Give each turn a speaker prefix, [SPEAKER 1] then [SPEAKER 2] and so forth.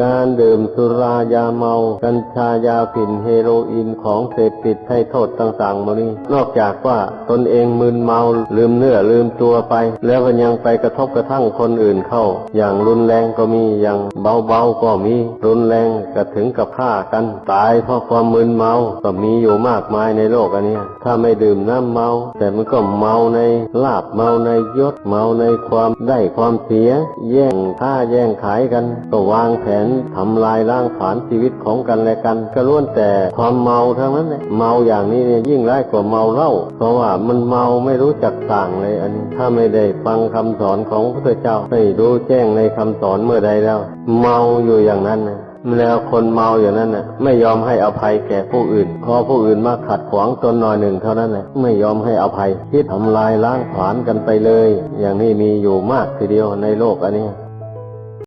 [SPEAKER 1] การดื่มสุรายาเมา กัญชายาฝิ่นเฮโรอีนของเสพติดให้โทษต่างๆมานี้นอกจากว่าตนเองมึนเมาลืมเนื้อลืมตัวไป แล้วก็ยังไปกระทบกระทั่งคนอื่นเข้า อย่างรุนแรงก็มีอย่างเบาๆก็มีรุนแรงก็ถึงกับฆ่ากันตายเพราะความมึนเมาก็มีอยู่มากมายในโลกอันนี้ถ้าไม่ดื่มน้ำเมา แต่มันก็เมาในลาบเมาในยศเมาในความได้ความเสีย แย่งค่าแย่งขายกันก็วางแผนทำลายล้างผลาญชีวิตของกันและกัน ก็ล้วนแต่ความเมาทั้งนั้นเลยเมาอย่างนี้เนี่ยยิ่งร้ายกว่าเมาเหล้าเพราะว่ามันเมาไม่รู้จักต่างเลย อันนี้ถ้าไม่ได้ฟังคำสอนของพระเจ้าให้รู้แจ้งในคำสอนเมื่อใดแล้ว เมาอยู่อย่างนั้นนะแล้วคนเมาอย่างนั้นน่ะ ไม่ยอมให้อภัยแก่ผู้อื่นพอผู้อื่นมาขัดขวางตนหน่อยหนึ่งเท่านั้นแหละไม่ยอมให้อภัยคิดทำลายล้างผลาญกันไปเลย อย่างนี้มีอยู่มากทีเดียวในโลกอันนี้